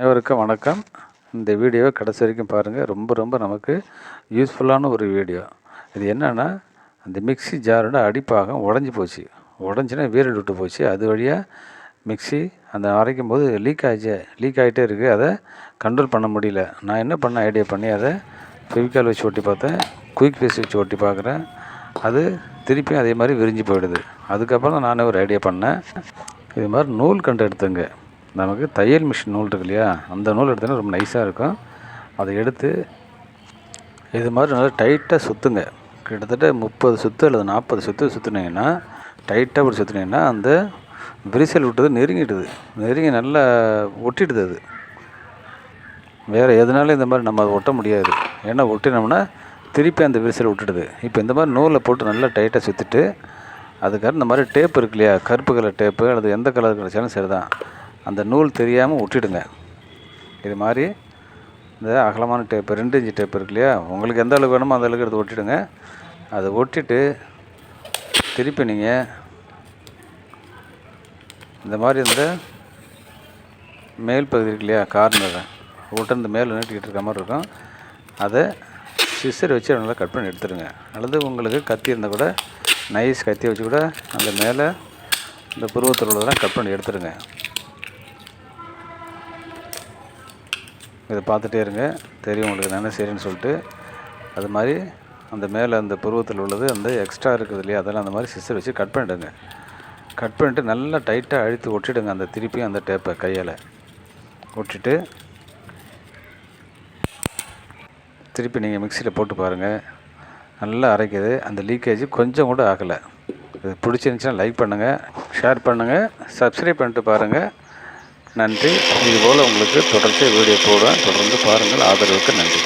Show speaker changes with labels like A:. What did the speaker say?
A: அனைவருக்கும் வணக்கம். இந்த வீடியோவை கடைசி வரைக்கும் பாருங்கள் ரொம்ப ரொம்ப நமக்கு யூஸ்ஃபுல்லான ஒரு வீடியோ. இது என்னென்னா அந்த மிக்ஸி ஜாரோட அடிப்பாகம் உடஞ்சி போச்சு. உடஞ்சினா வீரல் விட்டு போச்சு. அது வழியாக மிக்ஸி அந்த அரைக்கும் போது லீக் ஆகிச்சு லீக் ஆகிட்டே இருக்குது அதை கண்ட்ரோல் பண்ண முடியல. நான் என்ன பண்ண ஐடியா பண்ணி அதை ஃபெவிக்கால் வச்சு ஒட்டி பார்த்தேன். குயிக் பேஸ் வச்சு ஒட்டி பார்க்குறேன். அது திருப்பியும் அதே மாதிரி விரிஞ்சு போயிடுது. அதுக்கப்புறம் தான் நானே ஒரு ஐடியா பண்ணேன். இது மாதிரி நூல் கண்டு எடுத்தேங்க. நமக்கு தையல் மிஷின் நூல் இருக்கு இல்லையா? அந்த நூல் எடுத்தோன்னா ரொம்ப நைஸாக இருக்கும். அதை எடுத்து இது மாதிரி நல்லா டைட்டாக சுற்றுங்க கிட்டத்தட்ட முப்பது சுற்று அல்லது நாற்பது சுற்று சுற்றுனீங்கன்னா டைட்டாக அப்படி சுற்றுனீங்கன்னா அந்த விரிசல் விட்டது நெருங்கிடுது. நெருங்கி நல்லா ஒட்டிடுது அது. வேறு எதனாலும் இந்த மாதிரி நம்ம அதை ஒட்ட முடியாது. ஏன்னா ஒட்டினோம்னா திருப்பி அந்த விரிசல் விட்டுடுது. இப்போ இந்த மாதிரி நூலை போட்டு நல்லா டைட்டாக சுற்றிட்டு அதுக்காக இந்த மாதிரி டேப் இருக்கு இல்லையா? கருப்பு கலர் டேப்பு அல்லது எந்த கலர் கிடைச்சாலும் சரி தான் அந்த நூல் தெரியாமல் விட்டுடுங்க. இது மாதிரி இந்த அகலமான டேப்பு ரெண்டு இன்ச்சு டேப் இருக்கு இல்லையா? உங்களுக்கு எந்த அளவுக்கு வேணுமோ அந்த அளவுக்கு எடுத்து ஒட்டிடுங்க. அதை ஒட்டிட்டு திருப்பி நீங்கள் இந்த மாதிரி இந்த மேல் பகுதி இருக்கு இல்லையா கார்னர் ஒட்டுறது மேலே நீட்டிக்கிட்டு இருக்க மாதிரி இருக்கும். அதை சிசர் வச்சு நல்லா கட் பண்ணி எடுத்துருங்க அல்லது உங்களுக்கு கத்தி இருந்தால் கூட நைஸ் கத்தி வச்சு கூட அந்த மேலே இந்த புருவத்தில் உள்ளதெல்லாம் கட் பண்ணி எடுத்துருங்க இதை பார்த்துட்டே இருங்க. தெரியும் உங்களுக்கு என்ன செய்கிறேன்னு சொல்லிட்டு. அது மாதிரி அந்த மேலே அந்த புருவத்தில் உள்ளது அந்த எக்ஸ்ட்ரா இருக்குது இல்லையா? அதெல்லாம் அந்த மாதிரி சிஸ்டர் வச்சு கட் பண்ணிவிடுங்க கட் பண்ணிட்டு நல்லா டைட்டாக அழுத்தி ஒட்டிடுங்க அந்த திருப்பியும் அந்த டேப்பை கையால். ஒட்டிட்டு திருப்பி நீங்கள் மிக்சியில் போட்டு பாருங்கள் நல்லா அரைக்குது. அந்த லீக்கேஜ் கொஞ்சம் கூட ஆகலை. இது பிடிச்சிருந்துச்சின்னா லைக் பண்ணுங்கள் ஷேர் பண்ணுங்கள் சப்ஸ்கிரைப் பண்ணிட்டு பாருங்கள் நன்றி. இதுபோல் உங்களுக்கு தொடர்ச்சி வீடியோ போடுவேன். தொடர்ந்து பாருங்கள். ஆதரவுக்கு நன்றி.